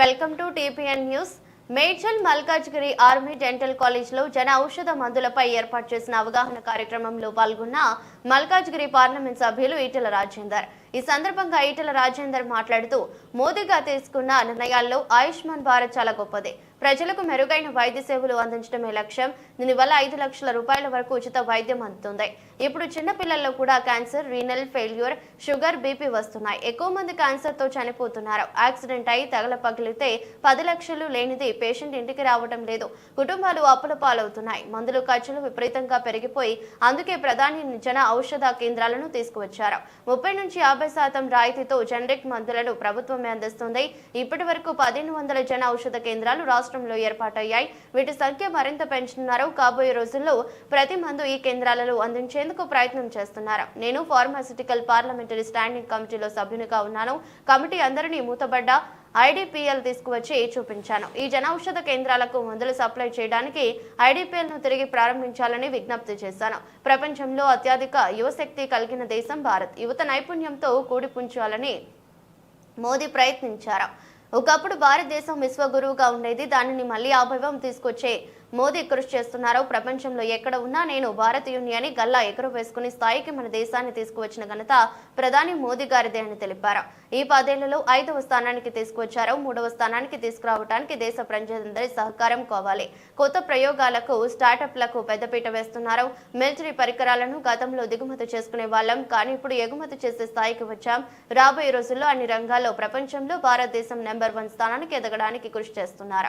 Welcome to TPN news. Medchal Malkajgiri army dental కాలేజ్లో జన ఔషధ మందులపై ఏర్పాటు చేసిన అవగాహన కార్యక్రమంలో పాల్గొన్న మల్కాజ్గిరి పార్లమెంట్ సభ్యులు ఈటెల రాజేందర్. ఈ సందర్భంగా ఈటెల రాజేందర్ మాట్లాడుతూ మోదీగా తీసుకున్న నిర్ణయాల్లో ఆయుష్మాన్ భారత్ చాలా గొప్పది. ప్రజలకు మెరుగైన వైద్య సేవలు అందించడమే లక్ష్యం. దీనివల్ల ఐదు లక్షల రూపాయల వరకు ఉచిత వైద్యం అందుతుంది. ఇప్పుడు చిన్నపిల్లల్లో కూడా cancer renal failure sugar BP వస్తున్నాయి. ఎక్కువ మంది క్యాన్సర్తో చనిపోతున్నారు. యాక్సిడెంట్ అయి తగల పగిలితే పది లక్షలు లేనిది పేషెంట్ ఇంటికి రావడం లేదు. కుటుంబాలు అప్పుల పాలవుతున్నాయి. మందులు ఖర్చులు విపరీతంగా పెరిగిపోయి అందుకే ప్రధాని జన ఔషధ కేంద్రాలను తీసుకువచ్చారు. ముప్పై నుంచి యాభై శాతం రాయితీతో జనరిక్ మందులను ప్రభుత్వమే అందిస్తుంది. ఇప్పటి వరకు పదిహేను వందల జన ఔషధ కేంద్రాలు రాష్ట్రంలో ఏర్పాటయ్యాయి. వీటి సంఖ్య మరింత పెంచుతున్నారు కాబోయే రోజుల్లో ప్రతి మందు ఈ కేంద్రాలలో అందించేందుకు ప్రయత్నం చేస్తున్నారు. నేను ఫార్మాసిటికల్ పార్లమెంటరీ స్టాండింగ్ కమిటీలో సభ్యునిగా ఉన్నాను. కమిటీ అందరినీ మూతబడ్డ ఐడిపిఎల్ తీసుకువచ్చి చూపించాను. ఈ జనౌషధ కేంద్రాలకు మందులు సప్లై చేయడానికి ఐడిపిఎల్ను తిరిగి ప్రారంభించాలని విజ్ఞప్తి చేశాను. ప్రపంచంలో అత్యధిక యువశక్తి కలిగిన దేశం భారత్. యువత నైపుణ్యంతో కూడిపుంచాలని మోదీ ప్రయత్నించారు. ఒకప్పుడు భారతదేశం విశ్వగురువుగా ఉండేది. దానిని మళ్ళీ ఆ తీసుకొచ్చే మోదీ కృషి చేస్తున్నారు ప్రపంచంలో ఎక్కడ ఉన్నా నేను భారతీయుని అని గల్లా ఎగురవేసుకుని స్థాయికి మన దేశాన్ని తీసుకువచ్చిన ఘనత ప్రధాని మోదీ గారిదే అని తెలిపారు. ఈ పదేళ్ళలో ఐదవ స్థానానికి తీసుకువచ్చారు మూడవ స్థానానికి తీసుకురావడానికి దేశ ప్రజలందరి సహకారం కావాలి. కొత్త ప్రయోగాలకు స్టార్టప్లకు పెద్దపీట వేస్తున్నారు మిలిటరీ పరికరాలను గతంలో దిగుమతి చేసుకునే వాళ్ళం కానీ ఇప్పుడు ఎగుమతి చేసే స్థాయికి వచ్చాం. రాబోయే రోజుల్లో అన్ని రంగాల్లో ప్రపంచంలో భారతదేశం నెంబర్ వన్ స్థానానికి ఎదగడానికి కృషి చేస్తున్నారు.